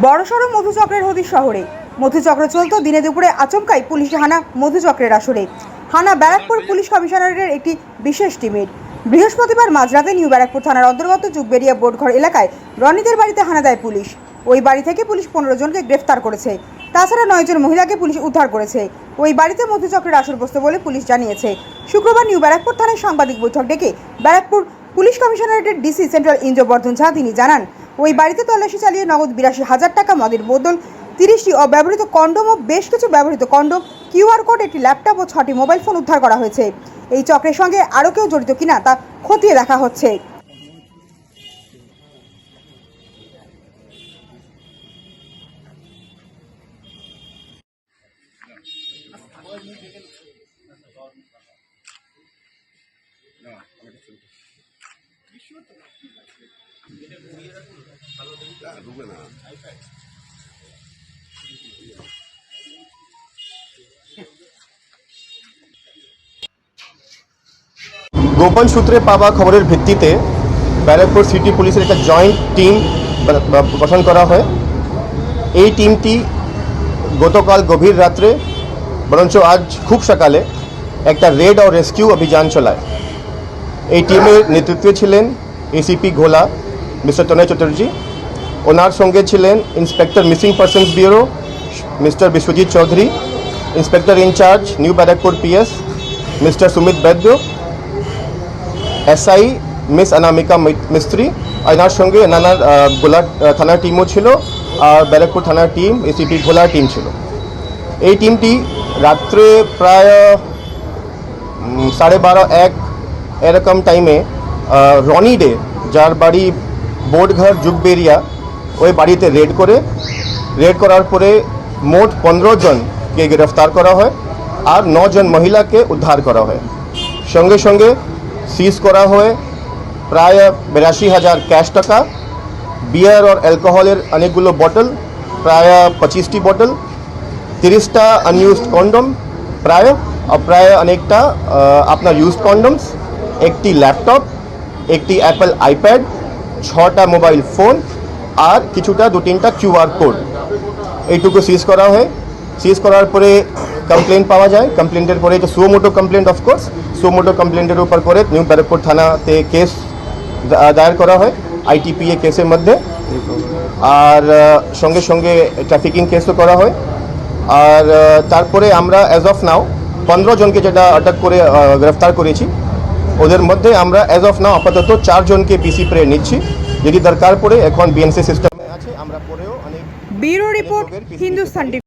বড়সড় মধুচক্রের হদিশ শহরে। মধুচক্র চলত দিনে দুপুরে আচমকাই পুলিশ হানা মধুচক্রের আসরে। হানা ব্যারাকপুর পুলিশ কমিশনারের একটি বিশেষ টিমের। বৃহস্পতিবার মাঝরাতে নিউ ব্যারাকপুর থানার অন্তর্গত যুগবেরিয়া বোর্ডঘর এলাকায় রনিদের বাড়িতে হানা দেয় পুলিশ। ওই বাড়ি থেকে পুলিশ পনেরো জনকে গ্রেফতার করেছে। তাছাড়া নয়জন মহিলাকে পুলিশ উদ্ধার করেছে। ওই বাড়িতে মধুচক্রের আসর বসতে বলে পুলিশ জানিয়েছে। শুক্রবার নিউ ব্যারাকপুর থানায় সাংবাদিক বৈঠক ডেকে ব্যারাকপুর পুলিশ কমিশনারেটের ডিসি সেন্ট্রাল ইন্দ্রবর্ধন ঝা তিনি জানান ওই বাড়িতে তল্লাশি চালিয়ে নগদ বিরাশি হাজার টাকা মদের বোতল তিরিশটি অব্যবহৃত কন্ডোম ও বেশ কিছু ব্যবহৃত কন্ডম কিউআর কোড, একটি ল্যাপটপ ও ছটি মোবাইল ফোন উদ্ধার করা হয়েছে। এই চক্রের সঙ্গে আরও কেউ জড়িত কিনা তা খতিয়ে দেখা হচ্ছে। গোপন সূত্রে পাওয়া খবরের ভিত্তিতে ব্যারাকপুর সিটি পুলিশের একটা জয়েন্ট টিম গঠন করা হয়। এই টিমটি গতকাল গভীর রাত্রে, বরঞ্চ আজ খুব সকালে একটা রেড ও রেস্কিউ অভিযান চালায়। এই টিমের নেতৃত্বে ছিলেন এসিপি ঘোলা, মিস্টার তনয় চট্টোপাধ্যায় ওনার সঙ্গে ছিলেন inspector missing persons bureau, mister Biswajit Chowdhury, inspector in charge new Barrackpore PS, mister Sumit Baidya, SI miss Anamika Mistry. এনার সঙ্গে নানার গোলা থানার টিমও ছিল আর ব্যারাকপুর থানার টিম, এসিপি ঘোলার টিম ছিল। এই টিমটি রাত্রে প্রায় সাড়ে বারো, এক এরকম টাইমে রনি ডে যার বাড়ি বোর্ডঘর জুগবেরিয়া, ওই বাড়িতে রেড করে রেড করার পরে মোট পনেরো জনকে গ্রেফতার করা হয় আর জন মহিলাকে উদ্ধার করা হয়। সঙ্গে সঙ্গে সিজ করা হয় প্রায় বিরাশি হাজার ক্যাশ টাকা বিয়ার আর অ্যালকোহলের অনেকগুলো বটল প্রায় পঁচিশটি বটল তিরিশটা আনইউজড কন্ডম প্রায় প্রায় অনেকটা আপনার ইউজড কন্ডমস একটি ল্যাপটপ, একটি অ্যাপল আইপ্যাড ছটা মোবাইল ফোন আর কিছুটা দু তিনটা কিউআর কোড এইটুকু সিজ করা হয়। সিজ করার পরে কমপ্লেন পাওয়া যায়। কমপ্লেন্টের পরে তো suo motu complaint of course suo motu কমপ্লেন্টের উপর করে নিউ ব্যারাকপুর থানাতে কেস দায়ের করা হয় আইটিপিএ কেসের মধ্যে। আর সঙ্গে সঙ্গে ট্রাফিকিং কেসও করা হয়। আর তারপরে আমরা অ্যাজ অফ নাও পনেরো জনকে যেটা আটক করে গ্রেফতার করেছি। ওদের মধ্যে আমরা অ্যাজ অফ নাও আপাতত চারজনকে পিসি প্রে নিচ্ছি। যদি দরকার পড়ে এখন বিএনসি সিস্টেমে আছে আমরা পরেও অনেক ব্যুরো রিপোর্ট হিন্দুস্তান